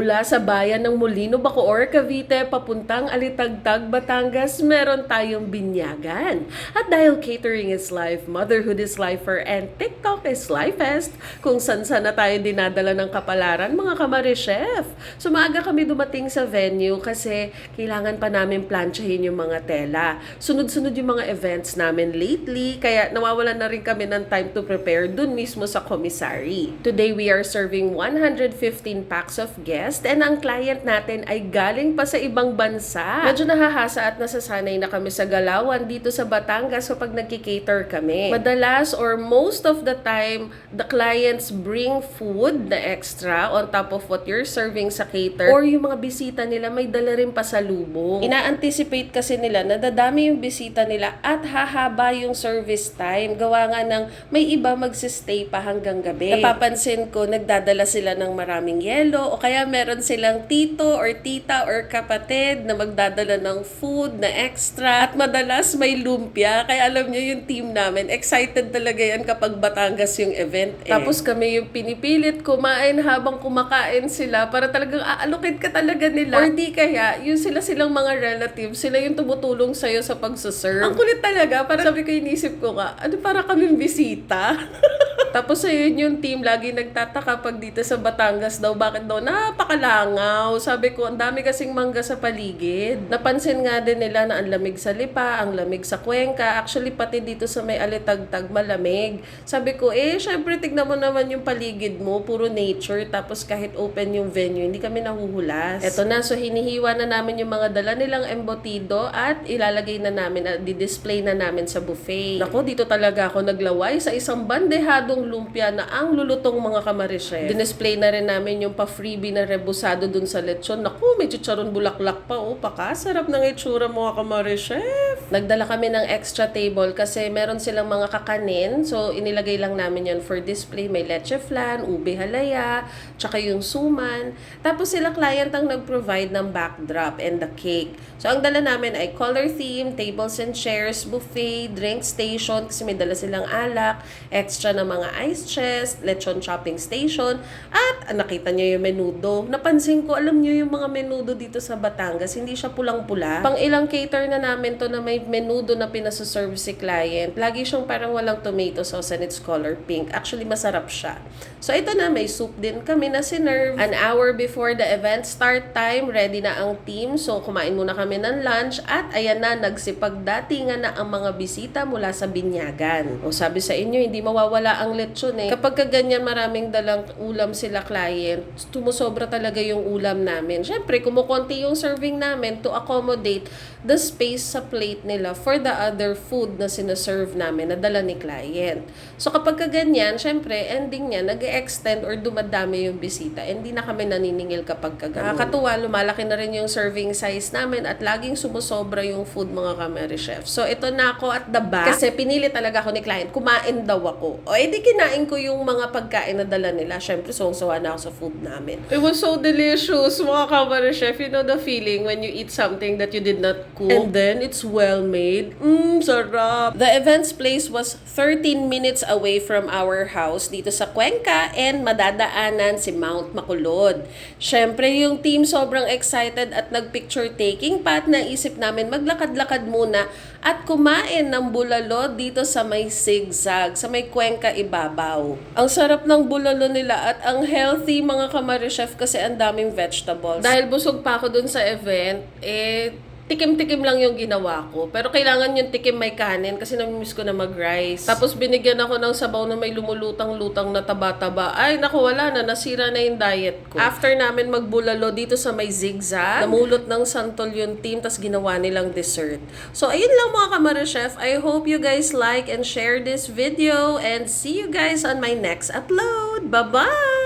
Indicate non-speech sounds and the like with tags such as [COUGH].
Mula sa bayan ng Molino, Bacoor, Cavite, papuntang Alitagtag, Batangas, meron tayong binyagan. At dahil catering is life, motherhood is lifer, and TikTok is lifest, kung san-san na tayo dinadala ng kapalaran, mga kamari chef. Sumaga kami dumating sa venue kasi kailangan pa namin planchahin yung mga tela. Sunod-sunod yung mga events namin lately, kaya nawawalan na rin kami ng time to prepare dun mismo sa commissary. Today, we are serving 115 packs of guests and ang client natin ay galing pa sa ibang bansa. Medyo nahahasa at nasasanay na kami sa galawan dito sa Batangas kapag nagki-cater kami. Madalas or most of the time, the clients bring food na extra on top of what you're serving sa cater or yung mga bisita nila may dala rin pa sa lubong. Ina-anticipate kasi nila na dadami yung bisita nila at hahaba yung service time. Gawa nga ng may iba magsistay pa hanggang gabi. Napapansin ko, nagdadala sila ng maraming yelo o kaya meron silang tito or tita or kapatid na magdadala ng food na extra at madalas may lumpia. Kaya alam niyo yung team namin, excited talaga yan kapag Batangas yung event eh. Tapos kami yung pinipilit kumain habang kumakain sila para talagang aalokit ka talaga nila. Or di kaya, yung sila silang mga relatives, sila yung tumutulong sa'yo sa pagsaserve. Ang kulit talaga. Para sabi ko, inisip ko nga, ano para kaming bisita? [LAUGHS] Tapos ayun yung team lagi nagtataka pag dito sa Batangas daw bakit daw napakalangaw. Sabi ko ang dami kasing mangga sa paligid. Napansin nga din nila na ang lamig sa Lipa, ang lamig sa Cuenca. Actually pati dito sa may Alitagtag malamig. Sabi ko eh syempre tignan mo naman yung paligid mo, puro nature tapos kahit open yung venue, hindi kami nahuhulas. Eto na so hinihiwa na namin yung mga dala nilang embotido at ilalagay na namin at di-display na namin sa buffet. Nako dito talaga ako naglaway sa isang bandehadong lumpia na ang lulutong mga kamarishe. Dinisplay na rin namin yung pa-freebie na rebusado dun sa lechon. Naku, may chicharon bulaklak pa. Oh, pakasarap ng itsura mga kamarishe. Nagdala kami ng extra table kasi meron silang mga kakanin. So, inilagay lang namin yon for display. May leche flan, ube halaya, tsaka yung suman. Tapos sila client ang nag-provide ng backdrop and the cake. So, ang dala namin ay color theme, tables and chairs, buffet, drink station kasi may dala silang alak, extra na mga ice chest, lechon chopping station, at nakita niyo yung menudo. Napansin ko, alam niyo yung mga menudo dito sa Batangas, hindi siya pulang-pula. Pang ilang cater na namin to na may menudo na pinasaserve si client. Lagi siyang parang walang tomato sauce and it's color pink. Actually, masarap siya. So, ito na, may soup din kami na sinerve. An hour before the event start time, ready na ang team. So, kumain muna kami ng lunch at ayan na, nagsipagdatingan na ang mga bisita mula sa binyagan. O sabi sa inyo, hindi mawawala ang lechon eh. Kapag ka ganyan maraming dalang ulam sila client, tumusobra talaga yung ulam namin. Siyempre, kumukonti yung serving namin to accommodate the space sa plate nila for the other food na sinaserve namin na dala ni client. So kapag ka ganyan, syempre, ending niya, nag extend or dumadami yung bisita. Hindi na kami naniningil kapag ka ganun. Nakakatuwa, lumalaki na rin yung serving size namin at laging sumusobra yung food mga kameri chef. So ito na ako at the back. Kasi pinili talaga ako ni client, kumain daw ako. O edi kinain ko yung mga pagkain na dala nila. Syempre, sawang-sawa na ako sa food namin. It was so delicious, mga kameri chef. You know the feeling when you eat something that you did not cook. And then, it's well made. Mmm, sarap. The events place was 13 minutes away from our house dito sa Cuenca and madadaanan si Mount Makulod. Syempre, yung team sobrang excited at nag-picture taking pa at naisip namin maglakad-lakad muna at kumain ng bulalo dito sa may zigzag, sa may Cuenca Ibabaw. Ang sarap ng bulalo nila at ang healthy mga kamari chef kasi ang daming vegetables. Dahil busog pa ako dun sa event, eh tikim-tikim lang yung ginawa ko. Pero kailangan yung tikim may kanin kasi namimiss ko na mag-rice. Tapos binigyan ako ng sabaw na may lumulutang-lutang na taba-taba. Ay, naku, wala na. Nasira na yung diet ko. After namin magbulalo dito sa may zigzag, namulot ng santol yung team, tas ginawa nilang dessert. So, ayun lang mga kamara chef. I hope you guys like and share this video and see you guys on my next upload. Bye-bye!